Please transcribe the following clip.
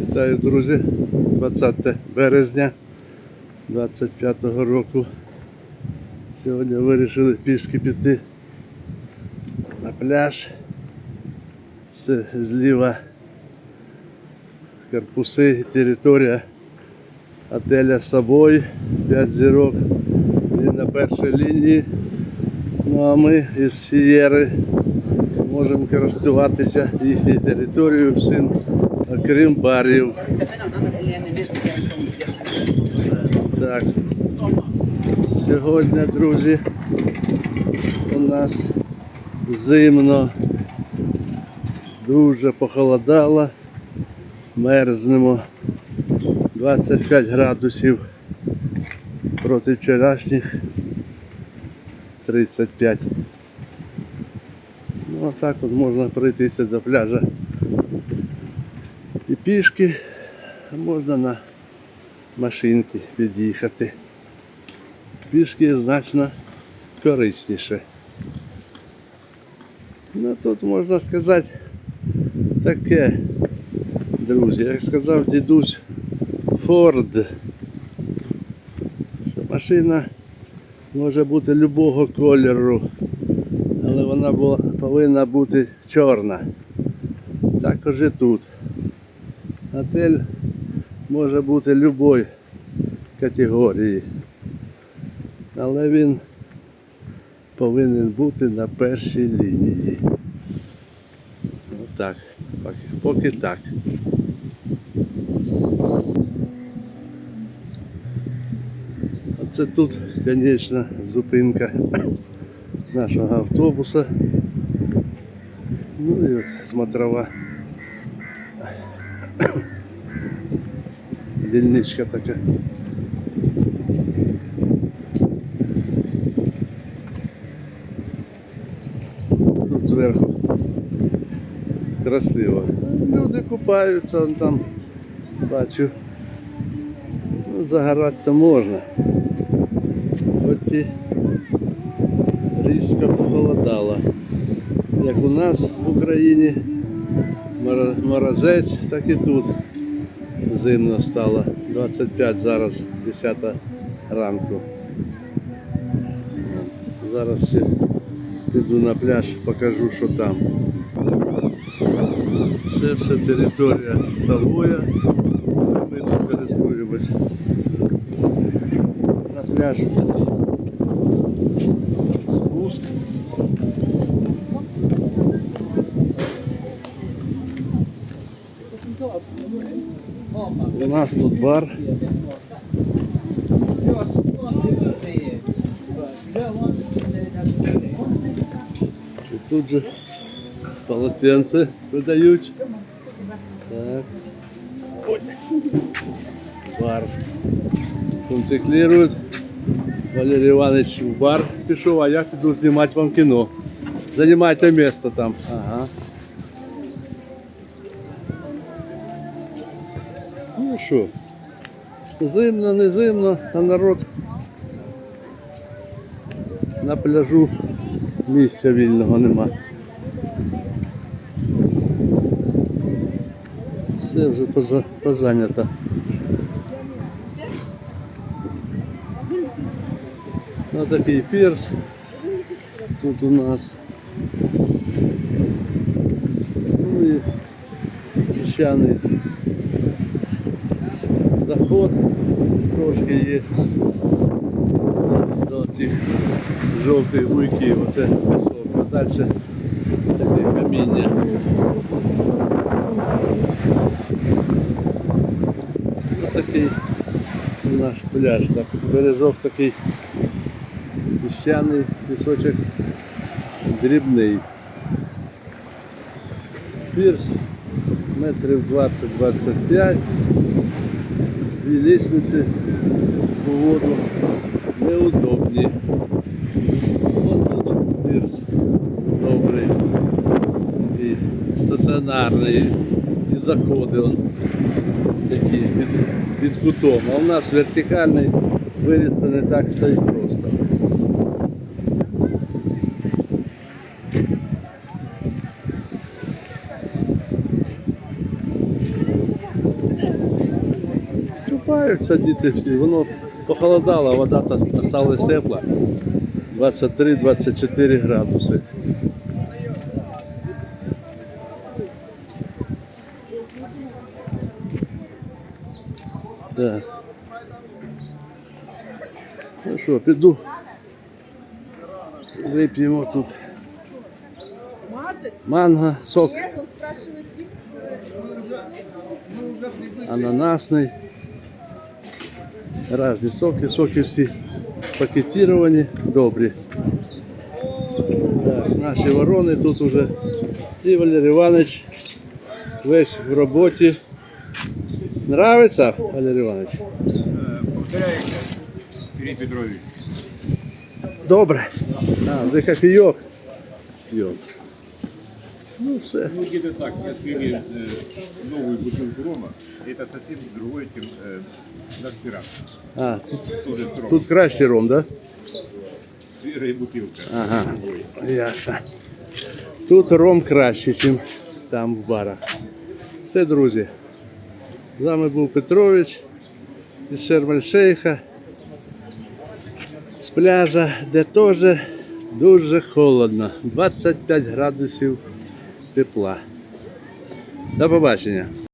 Вітаю, друзі! 20 березня 25 року. Сьогодні вирішили пішки піти на пляж. Це зліва корпуси, територія отеля Собой, 5 зірок. Він на першій лінії. Ну а ми із Сієри можемо користуватися їхньою територією всім, окрім барів. Так. Сьогодні, друзі, у нас зимно, дуже похолодало, мерзнемо 25 градусів проти вчорашніх 35. Ну а так от можна пройтися до пляжа пішки, а можна на машинки під'їхати. Пішки значно корисніше. Ну тут можна сказати таке, друзі, як сказав дідусь Форд, що машина може бути любого кольору, але вона була, повинна бути чорна. Також і тут. Отель може бути любої категорії. Але він повинен бути на першій лінії. Отак. Поки, поки так. Оце тут, звісно, зупинка нашого автобуса. Ну і ось смотрова. Дільничка така. Тут зверху красиво. Люди купаються, вон там бачу. Ну, загорати то можна. Хоч і різко похолодало. Як у нас в Україні морозець, так і тут зимно стало. 25 зараз 10 ранку. Зараз ще піду на пляж, покажу, що там. Це все територія Савоя. Ми тут користуємось. На пляжі такий спуск. Нас тут бар. І тут же полотенце видають. Так. Бар. Функціклірують. Валерій Іванович в бар пішов, а я піду знімати вам кіно. Займайте місце там. Ага. Ну що, зимно, не зимно, а народ на пляжу місця вільного нема. Все вже поза, позайнято. Ну такий пірс тут у нас. Ну і піщаний заход трошки є тут до цих жовтих буйків. Оце пісок. А далі таке каміння. Ось такий наш пляж. Так, бережок такий піщаний, пісочок дрібний. Пірс метрів 20-25 Дві лісниці по воду неудобні. От тут пірс добрий, і стаціонарний, і заходи он такі під, під кутом. А у нас вертикальний виріс не так то й просто. Купаються діти всі. Воно похолодало, вода та осталась тепла. 23-24 градуси. Так. Ну що, піду. Вип'ємо тут манго, сок ананасний. Різні соки, соки всі пакетировані, добрі. Так, наші ворони тут уже. І Валерій Іванович весь в роботі. Нравиться, Валерій Іванович? Повторяється, Сергій Петрович. Добре. А, вже кофійок. П'ємо. Ну все. Ну, где-то так, открыли э, новую бутылку рома. Это совсем другое, чем э, наш пират. А, тут, Тоже с ромом. тут краще ром, так? Да? Свежая бутылка. Ага, ясно. Тут ром краще, ніж там в барах. Все, друзі. З вами був Петрович із Шермель-Шейха. З пляжа, де теж дуже холодно. 25 градусів тепла. До побачення.